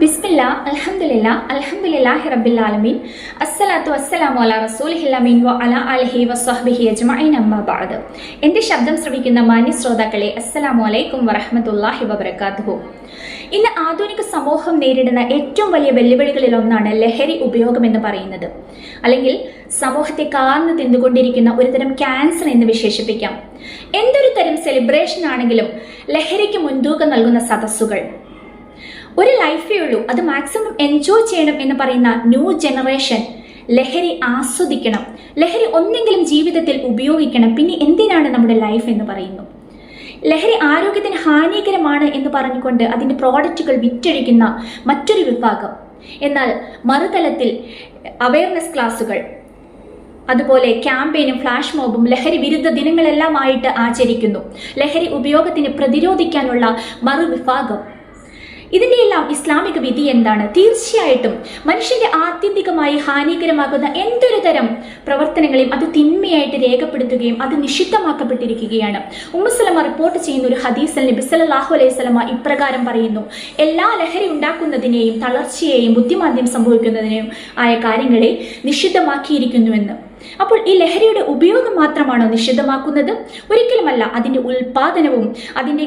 ബിസ്മില്ല അൽഹംദുലില്ല അൽഹംദുലില്ലാഹി റബ്ബിൽ ആലമീൻ. അസ്സലാത്തു വസ്സലാമു അലാ റസൂലിഹിൽ അമീൻ വ അലാ അജ്മഈൻ. എന്റെ ശബ്ദം ശ്രമിക്കുന്ന മാന്യ ശ്രോതാക്കളെ അസ്സലാമു അലൈക്കും വറഹ്മത്തുള്ളാഹി വബറകാതുഹു. ഇന്ന് ആധുനിക സമൂഹം നേരിടുന്ന ഏറ്റവും വലിയ വെല്ലുവിളികളിൽ ഒന്നാണ് ലഹരി ഉപയോഗം എന്ന് പറയുന്നത്. അല്ലെങ്കിൽ സമൂഹത്തെ കാർന്നു തിന്നുകൊണ്ടിരിക്കുന്ന ഒരുതരം ക്യാൻസർ എന്ന് വിശേഷിപ്പിക്കാം. എന്തൊരു തരം സെലിബ്രേഷൻ ആണെങ്കിലും ലഹരിക്ക് മുൻതൂക്കം നൽകുന്ന സദസ്സുകൾ. ഒരു ലൈഫേ ഉള്ളൂ. അത് മാക്സിമം എൻജോയ് ചെയ്യണം എന്ന് പറയുന്ന ന്യൂ ജനറേഷൻ ലഹരി ആസ്വദിക്കണം. ലഹരി ഒന്നെങ്കിലും ജീവിതത്തിൽ ഉപയോഗിക്കണം. പിന്നെ എന്തിനാണ് നമ്മുടെ ലൈഫ് എന്ന് പറയുന്നു? ലഹരി ആരോഗ്യത്തിന് ഹാനികരമാണ് എന്ന് പറഞ്ഞുകൊണ്ട് അതിന്റെ പ്രോഡക്റ്റുകൾ വിറ്റഴിക്കുന്ന മറ്റൊരു വിഭാഗം. എന്നാൽ മറുതലത്തിൽ അവയർനെസ് ക്ലാസ്സുകൾ അതുപോലെ ക്യാമ്പയിനും ഫ്ലാഷ് മോബും ലഹരി വിരുദ്ധ ദിനങ്ങളെല്ലാമായിട്ട് ആചരിക്കുന്നു. ലഹരി ഉപയോഗത്തിന് പ്രതിരോധിക്കാനുള്ള മറുവിഭാഗം ഇതിന്റെ എല്ലാം ഇസ്ലാമിക വിധി എന്താണ്? തീർച്ചയായിട്ടും മനുഷ്യന്റെ ആത്യന്തികമായി ഹാനികരമാകുന്ന എന്തൊരു തരം പ്രവർത്തനങ്ങളെയും അത് തിന്മയായിട്ട് രേഖപ്പെടുത്തുകയും അത് നിഷിദ്ധമാക്കപ്പെട്ടിരിക്കുകയാണ്. ഉമ്മസലമ റിപ്പോർട്ട് ചെയ്യുന്ന ഒരു ഹദീസിൽ നബിസലാഹു അലൈഹി സ്വലമ ഇപ്രകാരം പറയുന്നു എല്ലാ ലഹരി ഉണ്ടാക്കുന്നതിനെയും തളർച്ചയെയും ബുദ്ധിമാന്ദ്യം സംഭവിക്കുന്നതിനെയും ആയ കാര്യങ്ങളെ നിഷിദ്ധമാക്കിയിരിക്കുന്നുവെന്ന്. അപ്പോൾ ഈ ലഹരിയുടെ ഉപയോഗം മാത്രമാണോ നിഷിദ്ധമാക്കുന്നത്? ഒരിക്കലുമല്ല അതിന്റെ ഉൽപാദനവും അതിന്റെ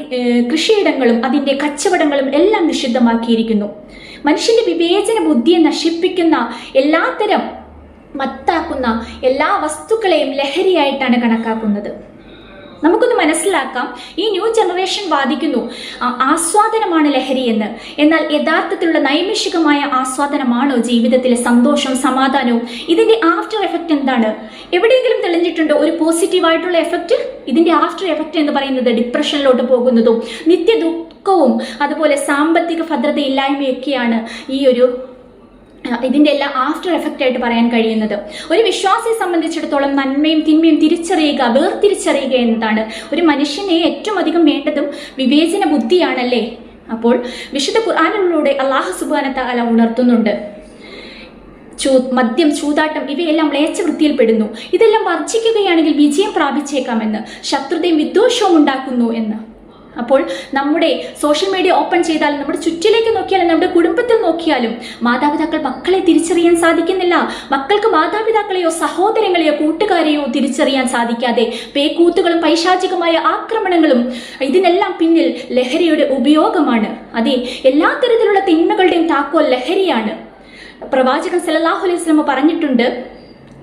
കൃഷിയിടങ്ങളും അതിന്റെ കച്ചവടങ്ങളും എല്ലാം നിഷിദ്ധമാക്കിയിരിക്കുന്നു. മനുഷ്യന്റെ വിവേചന ബുദ്ധിയെ നശിപ്പിക്കുന്ന എല്ലാത്തരം മത്താക്കുന്ന എല്ലാ വസ്തുക്കളെയും ലഹരിയായിട്ടാണ് കണക്കാക്കുന്നത്. നമുക്കൊന്ന് മനസ്സിലാക്കാം. ഈ ന്യൂ ജനറേഷൻ വാദിക്കുന്നു ആസ്വാദനമാണ് ലഹരി എന്ന്. എന്നാൽ യഥാർത്ഥത്തിലുള്ള നൈമിഷികമായ ആസ്വാദനമാണോ ജീവിതത്തിലെ സന്തോഷം സമാധാനവും? ഇതിന്റെ ആഫ്റ്റർ എഫക്റ്റ് എന്താണ്? എവിടെയെങ്കിലും തെളിഞ്ഞിട്ടുണ്ടോ ഒരു പോസിറ്റീവായിട്ടുള്ള എഫക്റ്റ് ഇതിന്റെ ആഫ്റ്റർ എഫക്റ്റ് എന്ന് പറയുന്നത് ഡിപ്രഷനിലോട്ട് പോകുന്നതും നിത്യ ദുഃഖവും അതുപോലെ സാമ്പത്തിക ഭദ്രതയില്ലായ്മയൊക്കെയാണ് ഈ ഒരു ആ, ഇതിന്റെ എല്ലാം ആഫ്റ്റർ എഫക്റ്റ് ആയിട്ട് പറയാൻ കഴിയുന്നത്. ഒരു വിശ്വാസിയെ സംബന്ധിച്ചിടത്തോളം നന്മയും തിന്മയും തിരിച്ചറിയുക വേർതിരിച്ചറിയുക എന്നതാണ്. ഒരു മനുഷ്യനെ ഏറ്റവും അധികം വേണ്ടതും വിവേചന ബുദ്ധിയാണല്ലേ? അപ്പോൾ വിശുദ്ധ ഖുർആാനിലൂടെ അള്ളാഹു സുബാന താല ഉണർത്തുന്നുണ്ട്. ചൂ മദ്യം ചൂതാട്ടം ഇവയെല്ലാം മ്ലേച്ഛവൃത്തിയിൽപ്പെടുന്നു ഇതെല്ലാം വർജിക്കുകയാണെങ്കിൽ വിജയം പ്രാപിച്ചേക്കാമെന്ന് ശത്രുതയും വിദ്വേഷവും ഉണ്ടാക്കുന്നു എന്ന്. അപ്പോൾ നമ്മുടെ സോഷ്യൽ മീഡിയ ഓപ്പൺ ചെയ്താൽ നമ്മുടെ ചുറ്റിലേക്ക് നോക്കിയാലും നമ്മുടെ കുടുംബത്തിൽ നോക്കിയാലും മാതാപിതാക്കൾ മക്കളെ തിരിച്ചറിയാൻ സാധിക്കുന്നില്ല. മക്കൾക്ക് മാതാപിതാക്കളെയോ സഹോദരങ്ങളെയോ കൂട്ടുകാരെയോ തിരിച്ചറിയാൻ സാധിക്കാതെ പേക്കൂത്തുകളും പൈശാചികമായ ആക്രമണങ്ങളും ഇതിനെല്ലാം പിന്നിൽ ലഹരിയുടെ ഉപയോഗമാണ്. അതെ എല്ലാ തരത്തിലുള്ള തിന്മകളുടെയും താക്കോൽ ലഹരിയാണ്. പ്രവാചകൻ സല്ലല്ലാഹു അലൈഹി പറഞ്ഞിട്ടുണ്ട്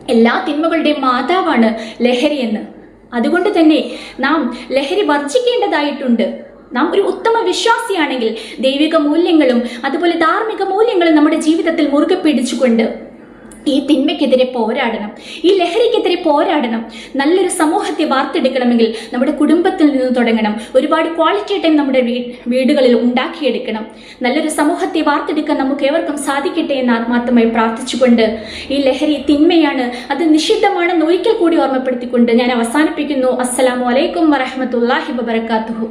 എല്ലാ തിന്മകളുടെയും മാതാവാണ് ലഹരി എന്ന്. അതുകൊണ്ട് തന്നെ നാം ലഹരി വർജിക്കേണ്ടതായിട്ടുണ്ട് നാം ഒരു ഉത്തമ വിശ്വാസിയാണെങ്കിൽ ദൈവിക മൂല്യങ്ങളും അതുപോലെ ധാർമ്മിക മൂല്യങ്ങളും നമ്മുടെ ജീവിതത്തിൽ മുറുകെ പിടിച്ചുകൊണ്ട് ഈ തിന്മയ്ക്കെതിരെ പോരാടണം ഈ ലഹരിക്കെതിരെ പോരാടണം നല്ലൊരു സമൂഹത്തെ വാർത്തെടുക്കണമെങ്കിൽ നമ്മുടെ കുടുംബത്തിൽ നിന്ന് തുടങ്ങണം ഒരുപാട് ക്വാളിറ്റി ടൈം നമ്മുടെ വീടുകളിൽ ഉണ്ടാക്കിയെടുക്കണം. നല്ലൊരു സമൂഹത്തെ വാർത്തെടുക്കാൻ നമുക്ക് ഏവർക്കും സാധിക്കട്ടെ എന്ന് ആത്മാർത്ഥമായി പ്രാർത്ഥിച്ചുകൊണ്ട് ഈ ലഹരി തിന്മയാണ് അത് നിഷിദ്ധമാണെന്ന് ഒരിക്കൽ കൂടി ഓർമ്മപ്പെടുത്തിക്കൊണ്ട് ഞാൻ അവസാനിപ്പിക്കുന്നു. അസ്സാം വലൈക്കും വറഹമത്തല്ലാഹി വബർക്കാത്തുഹു